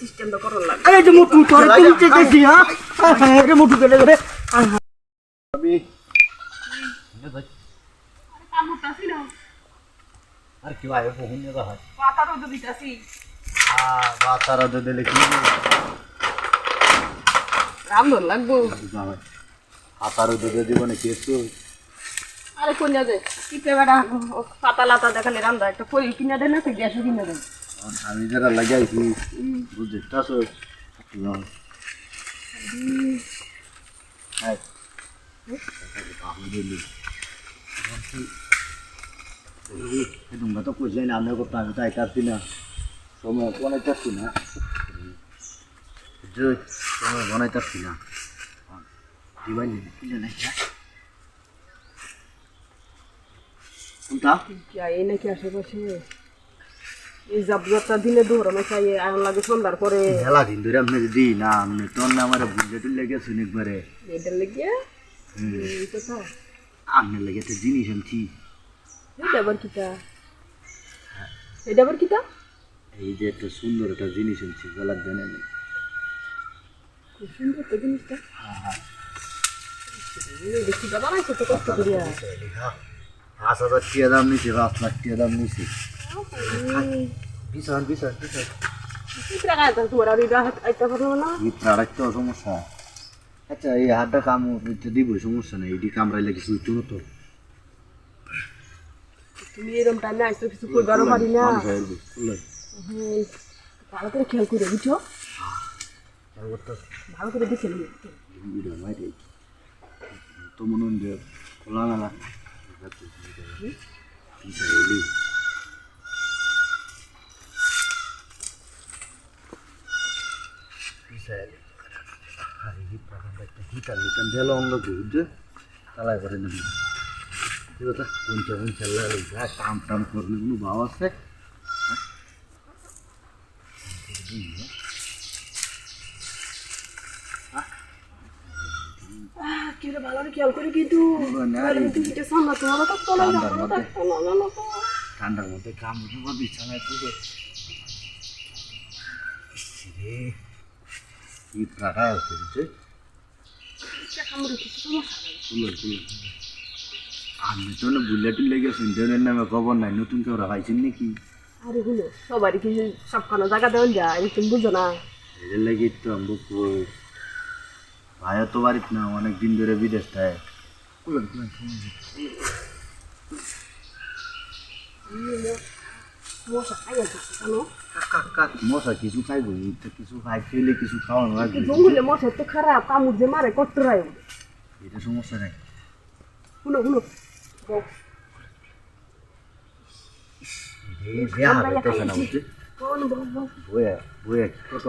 সিস্টেমটা করার লাগে এই যে মোটু তোর তুলতে গেছি হ্যাঁ? হ্যাঁ, হ্যাঁ রে মোটু গেলে রে। কামড়তাছি না। আর কি ভাই বহুন নিয়ে হয়। পাতা রোদ দিতাছি। আ বাতারা দে দিলে কি রাম ধর লাগবো। ভাই হাতারও দুধে দিব নাকি একটু? আরে কোন দে টিপে বেড়া পাতা লাতা দেখালে রান্দা একটা কই কিনা দেন না তো গ্যাসও কিনা দেন আমি যারা লাগাইছি বুঝতে হ্যাঁ তোমরা তো কইলে না আমরা করতাম আমি তাই কাটছি না। সময় বানাইতেছি না। সময় বানাইতেছি না। এই জাবজাতটা দিনে দৌড়ানো চাই আয়ন লাগে সন্ধ্যার পরে। মেলা দিন ধরে আপনি যদি না আপনি তোর না আমার বুঝে এটার লেগে? একটা জিনিস আনছি। এটা আবার কিতা এটা আবার কিতা এই যে একটা সুন্দর একটা জিনিস আনছি গলার জানেন খুব সুন্দর তো জিনিসটা। এই দেখি বাবা নাই কত কষ্ট করিয়া। পাঁচ হাজার টিয়া দাম নিছে পাঁচ লাখ টিয়া দাম নিছে। বিশাল বিশাল বিশাল কি টাকা এটা তোমার আর এটা আইতা পারল না ভিতরে একটা সমস্যা আচ্ছা এই হাতটা কাম দিব সমস্যা নেই এটি কামড়াইলে কিছু হইতো না তো তুমি এরকম টাইমে আইসো কিছু করবারও পারি না ভালো করে খেয়াল করে বুঝছ ভালো করে দেখে নিও তো মনে হয় যে খোলামেলা। বিশাল। আরে হিট পাখানটা একটা হিটার হিটার দিলে অন্য কি বুঝছে তালাই করে নেবে কি কথা পঞ্চা পঞ্চা লাগে যা কাম টাম করলে কোনো ভাব আছে? ঠান্ডার মধ্যে। কাম বিছানায় পুরো। রে। কিছু আমি তো না বুল্লে টুল্লে গেছেন দেনের নামে খবর নাই নতুন কেউ রাখাইছেন নাকি আরে হলো সবারই কি সবখানে জায়গা দেওয়া যায় তুমি বুঝো না লাগি তো আমি কই ভাই তো বাড়িত না অনেক দিন ধরে বিদেশ থাকে কুলেন কুলেন সমস্যা খাই আছে কেন মশা কিছু খাইব কিছু খাই খেলে কিছু খাওয়ানো লাগবে জঙ্গলে মশা তো খারাপ কামড় যে মারে কষ্ট রায় এটা সমস্যা নাই শুনো শুনো বইয়া বইয়া কত